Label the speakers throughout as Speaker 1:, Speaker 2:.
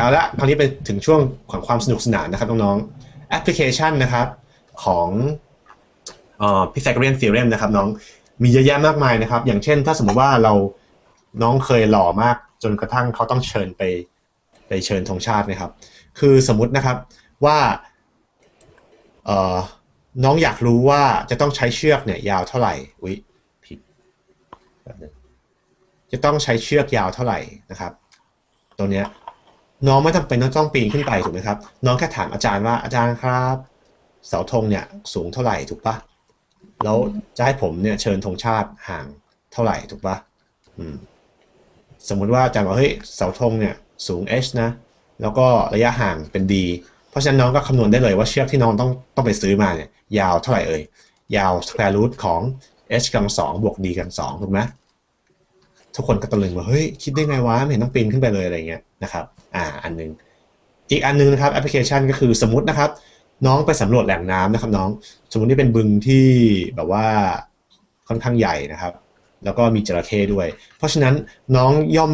Speaker 1: เอาละคราวนี้เป็นถึงช่วงของความสนุกสนานนะครับน้องๆแอปพลิเคชันนะครับ ของเอ่อ Pythagorean theorem นะครับน้องมีเยอะแยะมากมายนะครับ อย่างเช่น ถ้าสมมติว่าเราน้องเคยหล่อมากจนกระทั่งเขาต้องเชิญไปไปเชิญธงชาตินะครับ คือสมมตินะครับว่าเอ่อน้องอยากรู้ว่าจะต้องใช้เชือกเนี่ยยาวเท่าไหร่อุ๊ยผิดจะต้องใช้เชือกยาวเท่าไหร่นะครับ ตรงเนี้ย น้องไม่จำเป็นต้องต้องปีนขึ้นไปถูกไหมครับ น้องแค่ถามอาจารย์ว่าอาจารย์ครับ เสาธงเนี่ยสูงเท่าไหร่ถูกปะแล้วจะให้ผมเนี่ยเชิญธงชาติห่างเท่าไหร่ถูกปะอืมสมมุติว่าอาจารย์บอกเฮ้ยเสาธงเนี่ยสูง h นะ แล้วก็ระยะห่างเป็น d เพราะฉะนั้นน้องก็คำนวณได้เลยว่าเชือกที่น้องต้องต้องไปซื้อมาเนี่ยยาวเท่าไหร่เอ่ยยาว square root ของ h กำลังสองบวก d กำลังสองถูกไหม ทุกคนก็ตะลึงว่าเฮ้ยคิดได้ไงวะไม่เห็นต้องปีนขึ้นไปเลยอะไรเงี้ยนะครับอ่าอันหนึงอีกอันหนึงนะครับแอปพลิเคชันก็คือสมมตินะครับ น้องไปสำรวจแหล่งน้ำนะครับน้อง สมมตินี่เป็นบึงที่แบบว่าค่อนข้างใหญ่นะครับ แล้วก็มีจระเข้ด้วย เพราะฉะนั้นน้องย่อม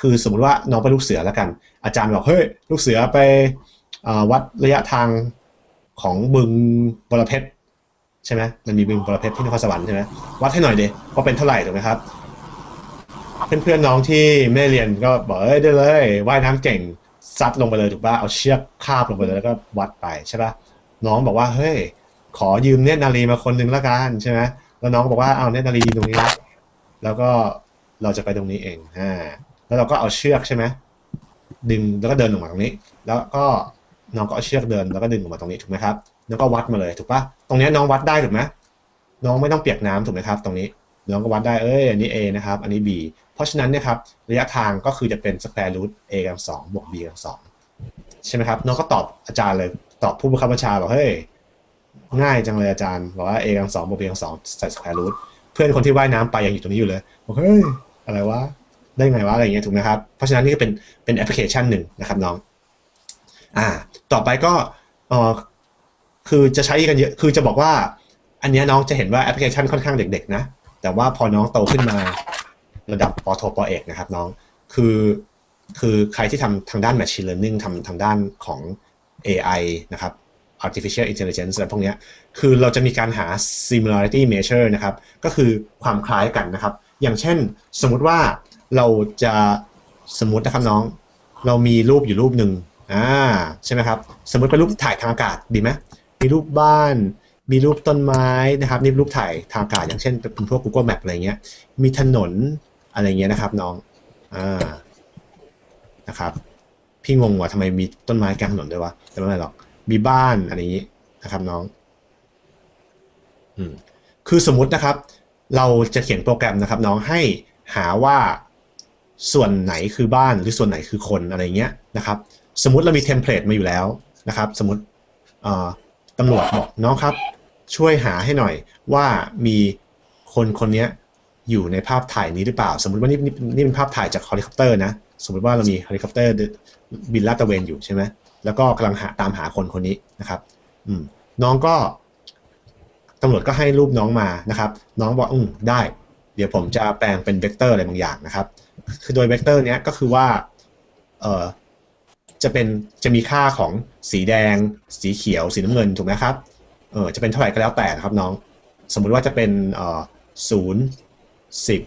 Speaker 1: คือสมมติว่าน้องเป็นลูกเสือแล้วกัน อาจารย์บอกเฮ้ยลูกเสือไปอวัดระยะทางของบึงบรเพชรใช่ไหมมันมีบึงบรเพชรที่นครสวรรค์ใช่ไหมวัดให้หน่อยดิว่าเป็นเท่าไหร่ถูกไหมครับ เพื่อนๆน้องที่ไม่เรียนก็บอกเอ้ยได้เลยว่ายน้ำเก่งซัดลงไปเลยถูกป่ะเอาเชือกคาบลงไปเลยแล้วก็วัดไปใช่ป่ะน้องบอกว่าเฮ้ยขอยืมเนตรนารีมาคนหนึ่งละกันใช่ไหมแล้วน้องบอกว่าเอาเนตรนารีตรงนี้ละแล้วก็เราจะไปตรงนี้เองอ่าแล้วเราก็เอาเชือกใช่ไหมดึงแล้วก็เดินออกมาตรงนี้ แล้วก็น้องก็เอาเชือกเดินแล้วก็ดึงออกมาตรงนี้ถูกไหมครับ แล้วก็วัดมาเลยถูกป่ะตรงนี้น้องวัดได้ถูกไหมน้องไม่ต้องเปียกน้ำถูกไหมครับ ตรงนี้ น้องก็วัดได้เอ้ยอันนี้ A นะครับ อันนี้ B เพราะฉะนั้นเนี่ยครับระยะทางก็คือจะเป็น square root A กำลังสองบวก B กำลังสองใช่ไหมครับน้องก็ตอบอาจารย์เลยตอบผู้บังคับบัญชาบอกเฮ้ยง่ายจังเลยอาจารย์บอกว่า A กำลังสองบวก B กำลังสองใส่ square root เพื่อนคนที่ว่ายน้ำไปยังอยู่ตรงนี้อยู่เลยบอกเฮ้ยอะไรวะได้ไงวะอะไรอย่างเงี้ยถูกไหมครับเพราะฉะนั้นนี่ก็เป็นเป็นแอปพลิเคชันหนึ่งนะครับน้องอ่าต่อไปก็เออคือจะใช้กันเยอะคือจะบอกว่า อันนี้น้องจะเห็นว่าแอปพลิเคชันค่อนข้างเด็กๆนะ แต่ว่าพอน้องโตขึ้นมาระดับปโทปเอกนะครับน้องคือคือใครที่ทำทางด้าน machine learning ทำทางด้านของ AI นะครับ artificial intelligence อะไรพวกนี้คือเราจะมีการหา similarity measure นะครับ ก็คือความคล้ายกันนะครับ อย่างเช่น สมมุติว่าเราจะสมมตินะครับน้อง เรามีรูปอยู่รูปหนึ่งอ่าใช่ไหมครับ สมมติเป็นรูปถ่ายทางอากาศดีไหมมีรูปบ้าน มีรูปต้นไม้นะครับนี่รูปถ่ายทางอากาศอย่างเช่นเป็นพวก Google Map อะไรเงี้ย มีถนนอะไรเงี้ยนะครับน้องอ่านะครับ พี่งงว่าทำไมมีต้นไม้กลางถนนด้วยวะแต่ไม่เป็นไรหรอก มีบ้านอะไรอย่างนี้นะครับน้องอืมคือสมมุตินะครับ เราจะเขียนโปรแกรมนะครับ น้องให้หาว่าส่วนไหนคือบ้านหรือส่วนไหนคือคนอะไรเงี้ยนะครับ สมมติเรามีเทมเพลตมาอยู่แล้วนะครับ สมมติตำรวจบอกน้องครับ ช่วยหาให้หน่อยว่ามีคนคนนี้อยู่ในภาพถ่ายนี้หรือเปล่า สมมติว่านี่นี่นี่เป็นภาพถ่ายจากเฮลิคอปเตอร์นะสมมติว่าเรามีเฮลิคอปเตอร์บินลาดตระเวนอยู่ใช่ไหมแล้วก็กำลังหาตามหาคนคนนี้นะครับอืมน้องก็ตำรวจก็ให้รูปน้องมานะครับ น้องบอกอืมได้ เดี๋ยวผมจะแปลงเป็นเวกเตอร์อะไรบางอย่างนะครับ คือโดยเวกเตอร์เนี้ยก็คือว่าเอ่อจะเป็นจะมีค่าของสีแดง สีเขียว สีน้ำเงินถูกไหมครับ เออจะเป็นเท่าไหร่ก็แล้วแต่นะครับน้อง สมมุติว่าจะเป็นเอ่อศูนย์สิบ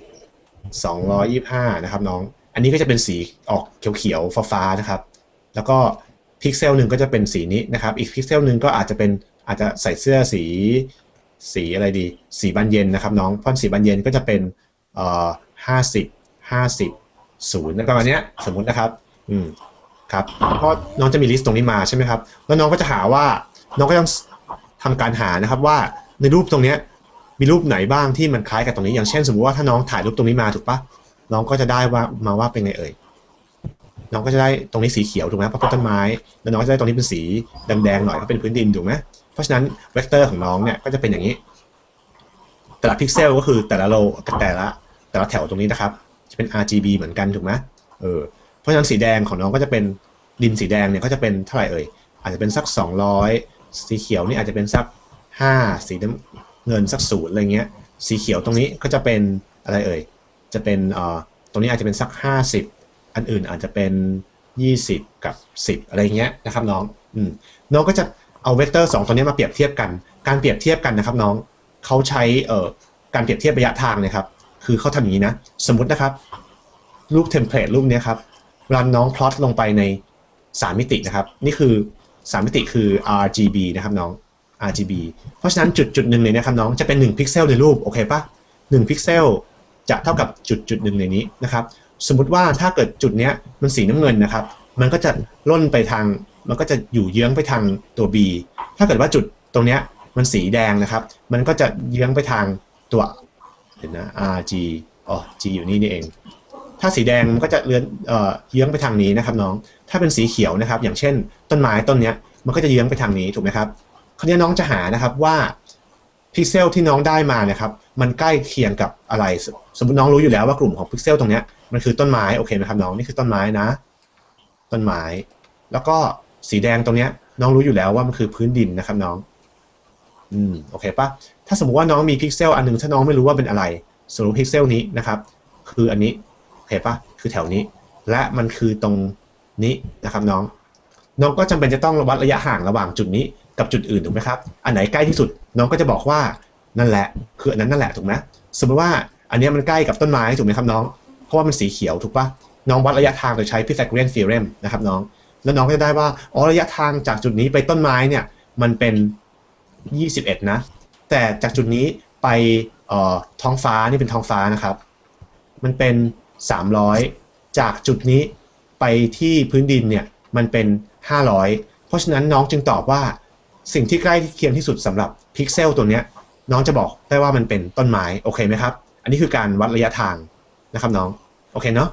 Speaker 1: สองร้อยยี่ห้านะครับน้อง อันนี้ก็จะเป็นสีออกเขียวๆฟ้าๆนะครับ แล้วก็พิกเซลหนึ่งก็จะเป็นสีนี้นะครับ อีกพิกเซลหนึ่งก็อาจจะเป็นอาจจะใส่เสื้อสีสีอะไรดี สีบานเย็นนะครับน้องเพราะสีบานเย็นก็จะเป็นเอ่อห้าสิบห้าสิบศูนย์ประมาณเนี้ยสมมุตินะครับ อืมครับก็น้องจะมีลิสต์ตรงนี้มาใช่ไหมครับ แล้วน้องก็จะหาว่าน้องก็ต้อง ทำการหานะครับว่าในรูปตรงเนี้ยมีรูปไหนบ้างที่มันคล้ายกับตรงนี้ อย่างเช่น สมมติว่าถ้าน้องถ่ายรูปตรงนี้มาถูกปะน้องก็จะได้ว่ามาว่าเป็นไงเอ่ยน้องก็จะได้ตรงนี้สีเขียวถูกไหมเพราะเป็นต้นไม้ แล้วน้องก็จะได้ตรงนี้เป็นสีแดงๆหน่อยเพราะเป็นพื้นดินถูกไหมเพราะฉะนั้นเวกเตอร์ของน้องเนี่ยก็จะเป็นอย่างนี้ แต่ละพิกเซลก็คือแต่ละโลแต่ละแต่ละแถวตรงนี้นะครับ จะเป็น RGB เหมือนกันถูกไหมเออเพราะฉะนั้นสีแดงของน้องก็จะเป็นดินสีแดงเนี่ยก็จะเป็นเท่าไหร่เอ่ยอาจจะเป็นสัก 200 สีเขียวนี่อาจจะเป็นสัก5สีน้ำเงินสักศูนย์อะไรเงี้ย สีเขียวตรงนี้ก็จะเป็นอะไรเอ่ย จะเป็นเอ่อตรงนี้อาจจะเป็นสัก50อันอื่นอาจจะเป็นยี่สิบกับสิบอะไรเงี้ยนะครับน้อง อืมน้องก็จะเอาเวกเตอร์สองตัวนี้มาเปรียบเทียบกัน การเปรียบเทียบกันนะครับน้องเขาใช้เอ่อการเปรียบเทียบระยะทางนะครับ คือเขาทำอย่างนี้นะ สมมตินะครับ รูปเทมเพลตรูปนี้ครับรันน้องพลอตลงไปใน3มิตินะครับ นี่คือ 3มิติคือ RGB นะครับน้อง RGB เพราะฉะนั้นจุดจุดหนึ่งเลยนะครับน้องจะเป็น 1 พิกเซลในรูปโอเคปะ1พิกเซลจะเท่ากับจุดจุดหนึ่งในนี้นะครับสมมุติว่าถ้าเกิดจุดเนี้ยมันสีน้ำเงินนะครับ มันก็จะล่นไปทางมันก็จะอยู่เยื้องไปทางตัว B ถ้าเกิดว่าจุดตรงเนี้ยมันสีแดงนะครับ มันก็จะเยื้องไปทางตัวเห็นนะ RG อ๋อ G อยู่นี่นี่เอง ถ้าสีแดงมันก็จะเลื้อนเอ่อเยื้องไปทางนี้นะครับน้อง ถ้าเป็นสีเขียวนะครับ อย่างเช่น ต้นไม้ต้นนี้มันก็จะเยื้องไปทางนี้ถูกไหมครับคราวนี้น้องจะหานะครับว่าพิกเซลที่น้องได้มาเนี่ยครับมันใกล้เคียงกับอะไร สมมติน้องรู้อยู่แล้วว่ากลุ่มของพิกเซลตรงนี้มันคือต้นไม้โอเคไหมครับน้องนี่คือต้นไม้นะ ต้นไม้ แล้วก็สีแดงตรงนี้น้องรู้อยู่แล้วว่ามันคือพื้นดินนะครับน้อง อืมโอเคปะถ้าสมมติว่าน้องมีพิกเซลอันหนึงถ้าน้องไม่รู้ว่าเป็นอะไรสมมติพิกเซลนี้นะครับ คืออันนี้โอเคปะคือแถวนี้ และมันคือตรง นี้นะครับน้อง น้องก็จำเป็นจะต้องวัดระยะห่างระหว่างจุดนี้กับจุดอื่นถูกไหมครับ อันไหนใกล้ที่สุดน้องก็จะบอกว่านั่นแหละ คืออันนั้นนั่นแหละถูกไหมสมมติว่าอันนี้มันใกล้กับต้นไม้ถูกไหมครับน้อง เพราะว่ามันสีเขียวถูกปะน้องวัดระยะทางโดยใช้ Pythagorean theorem นะครับน้อง แล้วน้องก็จะได้ว่าอ๋อระยะทางจากจุดนี้ไปต้นไม้เนี่ยมันเป็น 21 นะ แต่จากจุดนี้ไปออท้องฟ้านี่เป็นท้องฟ้านะครับ มันเป็น 300 จากจุดนี้ ไปที่พื้นดินเนี่ยมันเป็น 500 เพราะฉะนั้นน้องจึงตอบว่าสิ่งที่ใกล้เคียงที่สุดสำหรับพิกเซลตัวเนี้ยน้องจะบอกได้ว่ามันเป็นต้นไม้โอเคไหมครับ อันนี้คือการวัดระยะทางนะครับน้อง โอเคเนาะ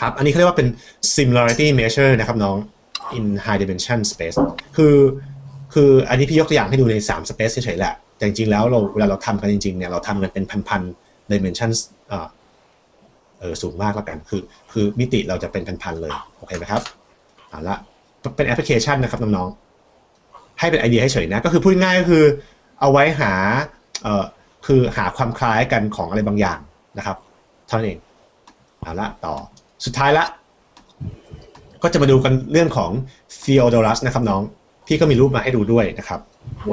Speaker 1: ครับอันนี้เขาเรียกว่าเป็น similarity measure นะครับน้อง in high dimension space คือคืออันนี้พี่ยกตัวอย่างให้ดูใน 3 space เฉยๆแหละแต่จริงๆแล้วเราเวลาเราทำกันจริงๆเนี่ยเราทำกันเป็นพันๆ dimension อ่า เออสูงมากแล้วกัน คือ คือมิติเราจะเป็นพันๆเลย โอเคไหมครับเอาละเป็นแอปพลิเคชันนะครับน้องๆ ให้เป็นไอเดียให้เฉยนะ ก็คือพูดง่ายก็คือ เอาไว้หา เอ่อ คือหาความคล้ายกันของอะไรบางอย่างนะครับ เท่านั้นเอง เอาละต่อ สุดท้ายละ ก็จะมาดูกันเรื่องของซีโอโดรัสนะครับน้อง พี่ก็มีรูปมาให้ดูด้วยนะครับ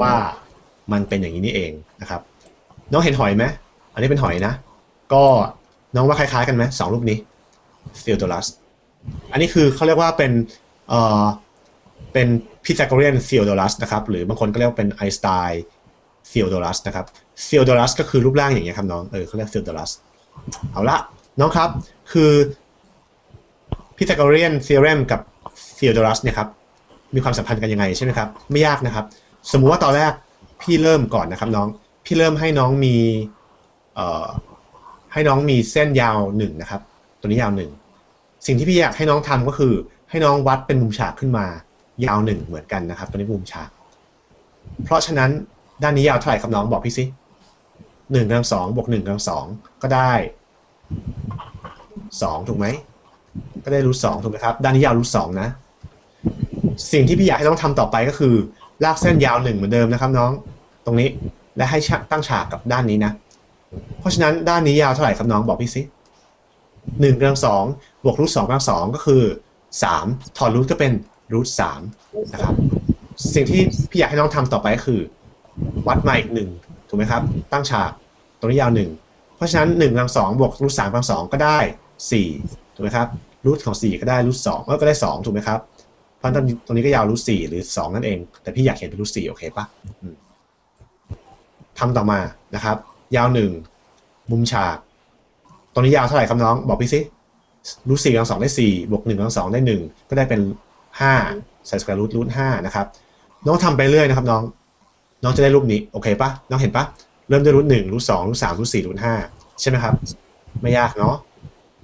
Speaker 1: ว่ามันเป็นอย่างนี้นี่เองนะครับ น้องเห็นหอยไหม อันนี้เป็นหอยนะ ก็ น้องว่าคล้ายๆกันไหมสองรูปนี้ซีโอโดรัสอันนี้คือเขาเรียกว่าเป็นเอ่อเป็น Pythagorean Theodorus นะครับหรือบางคนก็เรียกว่าเป็นไอสไตน์ Theodorus นะครับ Theodorus ก็คือรูปร่างอย่างเงี้ยครับน้องเออเขาเรียก Theodorus เอาละน้องครับคือ Pythagorean theorem กับ Theodorus เนี่ยครับมีความสัมพันธ์กันยังไงใช่ไหมครับไม่ยากนะครับ สมมุติว่าตอนแรกพี่เริ่มก่อนนะครับน้องพี่เริ่มให้น้องมีเอ่อ ให้น้องมีเส้นยาวหนึ่งนะครับ ตัวนี้ยาวหนึ่งสิ่งที่พี่อยากให้น้องทำก็คือ ให้น้องวัดเป็นมุมฉากขึ้นมา ยาวหนึ่งเหมือนกันนะครับ ตัวนี้มุมฉาก เพราะฉะนั้นด้านนี้ยาวเท่าไหร่ครับน้องบอกพี่สิหนึ่งกำลังสองบวกหนึ่งกำลังสองก็ได้สองถูกไหมก็ได้รูทสองถูกไหมครับด้านนี้ยาวรูทสองนะ สิ่งที่พี่อยากให้น้องทำต่อไปก็คือ ลากเส้นยาวหนึ่งเหมือนเดิมนะครับ น้อง ตรงนี้และให้ตั้งฉากกับด้านนี้นะ เพราะฉะนั้นด้านนี้ยาวเท่าไหร่ครับน้องบอกพี่สิหนึ่งกำลังสองบวกรูทสองกำลังสองก็คือสามถอดรูทก็เป็นรูทสามนะครับ สิ่งที่พี่อยากให้น้องทำต่อไปก็คือ วัดมาอีกหนึ่งถูกไหมครับ ตั้งฉากตรงนี้ยาวหนึ่งเพราะฉะนั้นหนึ่งกำลังสองบวกรูทสามกำลังสองก็ได้สี่ถูกไหมครับรูทของสี่ก็ได้รูทสองก็ได้สองถูกไหมครับเพราะตรงนี้ตรงนี้ก็ยาวรูทสี่หรือสองนั่นเอง แต่พี่อยากเห็นเป็นรูทสี่โอเคปะทำต่อมานะครับ ยาวหนึ่งมุมฉาก ตรงนี้ยาวเท่าไหร่ครับน้อง บอกพี่สิรูทสี่กำลังสองได้สี่บวกหนึ่งกำลังสองได้หนึ่งก็ได้เป็นห้าใส่สแควร์รูทรูทห้านะครับ น้องทำไปเรื่อยนะครับน้อง น้องจะได้รูปนี้โอเคปะน้องเห็นปะเริ่มด้วยรูทหนึ่งรูทสองรูทสามรูทสี่รูทห้าใช่ไหมครับ ไม่ยากเนาะ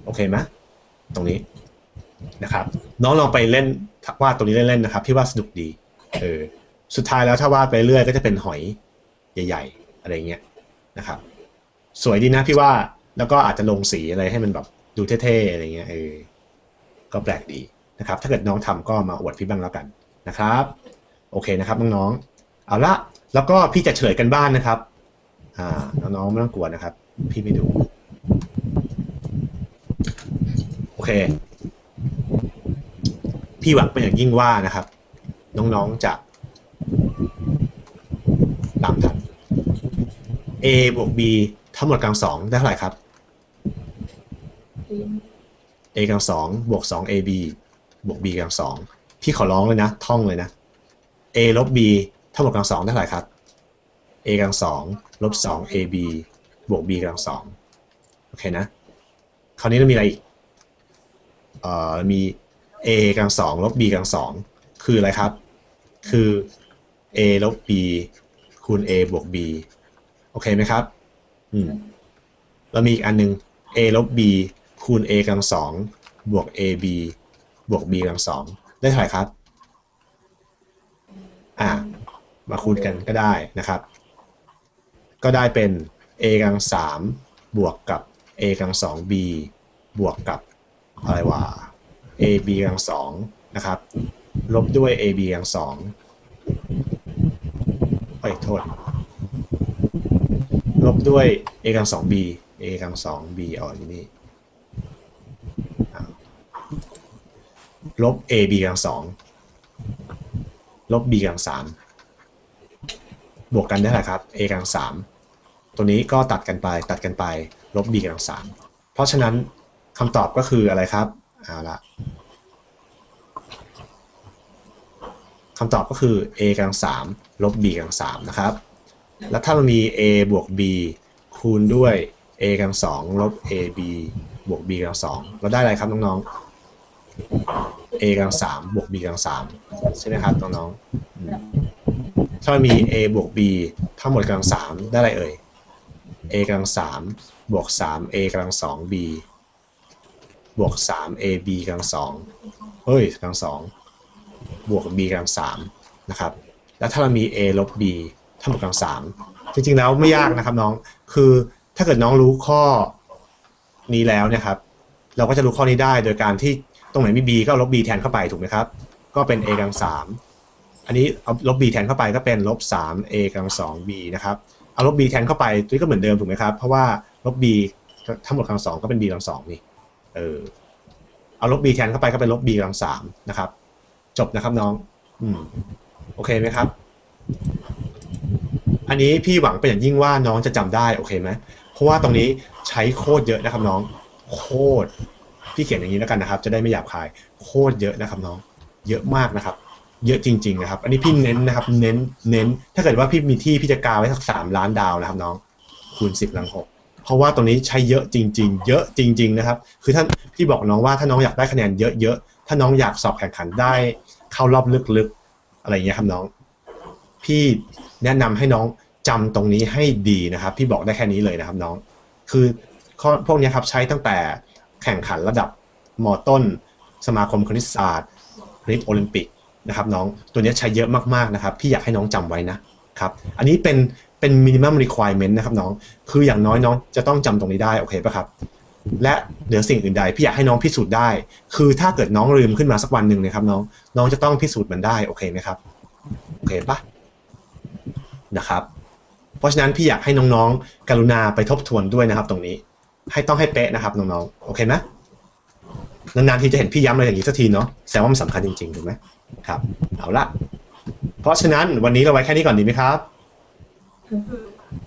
Speaker 1: โอเคไหมตรงนี้นะครับ น้องลองไปเล่นวาดตรงนี้เล่นๆนะครับพี่ว่าสนุกดีเออสุดท้ายแล้วถ้าวาดไปเรื่อยก็จะเป็นหอยใหญ่ ๆ อะไรเงี้ย นะครับ สวยดีนะพี่ว่าแล้วก็อาจจะลงสีอะไรให้มันแบบดูเท่ๆอะไรเงี้ยเออก็แปลกดีนะครับ ถ้าเกิดน้องทำก็มาอวดพี่บ้างแล้วกันนะครับ โอเคนะครับน้องๆเอาละแล้วก็พี่จะเฉลยกันบ้านนะครับ อ่าน้องๆไม่ต้องกลัวนะครับ พี่ไปดูโอเค พี่หวังเป็นอย่างยิ่งว่านะครับ น้องๆจะตามทัน a บวก b ทั้งหมดกำลังสองได้เท่าไหร่ครับ a กำลังสองบวกสอง ab บวก b กำลังสองพี่ขอร้องเลยนะ ท่องเลยนะ a ลบ b ทั้งหมดกำลังสองได้เท่าไหร่ครับ a กำลังสองลบสอง ab บวก b กำลังสองโอเคนะ คราวนี้เรามีอะไรอีกเอ่อมี a กำลังสองลบ b กำลังสองคืออะไรครับ คือ a ลบ b คูณ a บวก b โอเคไหมครับ อืมเรามีอีกอันหนึ่ง a ลบ b คูณ a กำลังสองบวก ab บวก b กำลังสองได้เท่าไหร่ครับ อ่า มาคูณกันก็ได้นะครับ ก็ได้เป็น a กำลังสามบวกกับ a กำลังสอง b บวกกับอะไรวะ a b กำลังสองนะครับ ลบด้วย a b กำลังสองเอ้ยโทษ ลบด้วย a กำลังสอง b a กำลังสอง b อ๋ออยู่นี่ลบ a b กำลังสองลบ b กำลังสามบวกกันได้เท่าไหร่ครับ a กำลังสามตัวนี้ก็ตัดกันไปตัดกันไป ลบ b กำลังสามเพราะฉะนั้นคำตอบก็คืออะไรครับเอาละคำตอบก็คือ a กำลังสามลบ b กำลังสามนะครับ แล้วถ้ามันมี a บวก b คูณด้วย a กำลังสองลบ ab บวก b กำลังสองเราได้อะไรครับน้องๆ a กำลังสามบวก b กำลังสามใช่ไหมครับน้องๆถ้ามันมี a บวก b ทั้งหมดกำลังสามได้อะไรเอ่ย a กำลังสามบวกสาม a กำลังสอง b บวกสาม ab กำลังสองเฮ้ยกำลังสองบวก b กำลังสามนะครับ แล้วถ้าเรามี a ลบ b ทั้งหมดกำลังสามจริงๆแล้วไม่ยากนะครับน้องคือถ้าเกิดน้องรู้ข้อนี้แล้วเนี่ยครับ เราก็จะรู้ข้อนี้ได้โดยการที่ตรงไหนมี b ก็ลบ b แทนเข้าไปถูกไหมครับ ก็เป็น a กำลังสามอันนี้เอาลบ b แทนเข้าไปก็เป็นลบสาม a กำลังสอง b นะครับเอาลบ b แทนเข้าไปตัวนี้ก็เหมือนเดิมถูกไหมครับ เพราะว่าลบ b ทั้งหมดกำลังสองก็เป็น b กำลังสองนี่เออเอาลบ b แทนเข้าไปก็เป็นลบ b กำลังสามนะครับ จบนะครับน้อง อืมโอเคไหมครับ อันนี้พี่หวังเป็นอย่างยิ่งว่าน้องจะจำได้โอเคไหมเพราะว่าตรงนี้ใช้โคตรเยอะนะครับน้อง โคตรพี่เขียนอย่างนี้แล้วกันนะครับ จะได้ไม่หยาบคาย โคตรเยอะนะครับน้อง เยอะมากนะครับ เยอะจริง ๆ นะครับ อันนี้พี่เน้นนะครับ เน้นเน้น ถ้าเกิดว่าพี่มีที่พี่จะกาไว้สักสามล้านดาวนะครับน้อง คูณสิบลังหกเพราะว่าตรงนี้ใช้เยอะจริง ๆ เยอะจริง ๆ นะครับ คือท่านพี่บอกน้องว่าถ้าน้องอยากได้คะแนนเยอะๆถ้าน้องอยากสอบแข่งขันได้เข้ารอบลึกๆอะไรอย่างเงี้ยครับน้อง พี่แนะนำให้น้องจำตรงนี้ให้ดีนะครับ พี่บอกได้แค่นี้เลยนะครับน้อง คือข้อพวกนี้ครับใช้ตั้งแต่แข่งขันระดับมต้น สมาคมคณิตศาสตร์คณิตโอลิมปิกนะครับน้องตัวนี้ใช้เยอะมากๆนะครับ พี่อยากให้น้องจำไว้นะครับ อันนี้เป็นเป็น minimum requirement นะครับน้อง คืออย่างน้อยน้องจะต้องจำตรงนี้ได้โอเคปะครับ และเหนือสิ่งอื่นใดพี่อยากให้น้องพิสูจน์ได้ คือถ้าเกิดน้องลืมขึ้นมาสักวันหนึ่งนะครับน้องน้องจะต้องพิสูจน์มันได้โอเคไหมครับโอเคปะ นะครับ เพราะฉะนั้นพี่อยากให้น้องๆ กรุณาไปทบทวนด้วยนะครับ ตรงนี้ ให้ต้องให้เป๊ะนะครับน้องๆ โอเคไหมนานๆทีจะเห็นพี่ย้ำอะไรอย่างนี้สักทีเนาะแสดงว่ามันสำคัญจริงๆถูกไหมครับ เอาละเพราะฉะนั้นวันนี้เราไว้แค่นี้ก่อนดีไหมครับ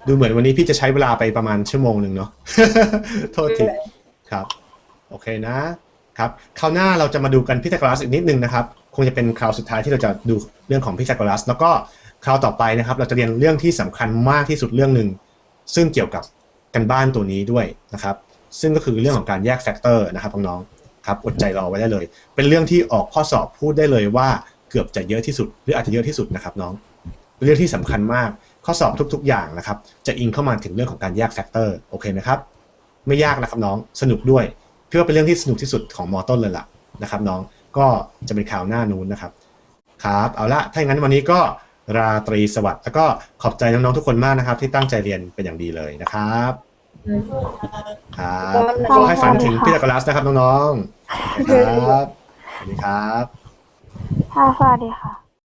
Speaker 1: ดูเหมือนวันนี้พี่จะใช้เวลาไปประมาณชั่วโมงหนึ่งเนาะโทษทีครับ โอเคนะครับคราวหน้าเราจะมาดูกันพิทาโกรัสอีกนิดนึงนะครับ คงจะเป็นคราวสุดท้ายที่เราจะดูเรื่องของพิทาโกรัส แล้วก็ คราวต่อไปนะครับ เราจะเรียนเรื่องที่สำคัญมากที่สุดเรื่องหนึ่งซึ่งเกี่ยวกับกันบ้านตัวนี้ด้วยนะครับ ซึ่งก็คือเรื่องของการแยกแฟกเตอร์นะครับน้องๆครับอดใจรอไว้ได้เลย เป็นเรื่องที่ออกข้อสอบพูดได้เลยว่าเกือบจะเยอะที่สุด หรืออาจจะเยอะที่สุดนะครับน้องเรื่องที่สำคัญมากข้อสอบทุก ๆ อย่างนะครับ จะอิงเข้ามาถึงเรื่องของการแยกแฟกเตอร์โอเคไหมครับไม่ยากนะครับน้องสนุกด้วยพี่ว่าเป็นเรื่องที่สนุกที่สุดของมอต้นเลยล่ะนะครับ น้องก็จะเป็นข่าวหน้านู้นนะครับครับ เอาละถ้าอย่างนั้นวันนี้ก็ ราตรีสวัสดิ์แล้วก็ขอบใจน้องๆทุกคนมากนะครับ ที่ตั้งใจเรียนเป็นอย่างดีเลยนะครับครับขอให้ฝันถึงพีทาโกรัสนะครับน้องๆครับสวัสดีครับ
Speaker 2: ค่ะสวัสดีค่ะ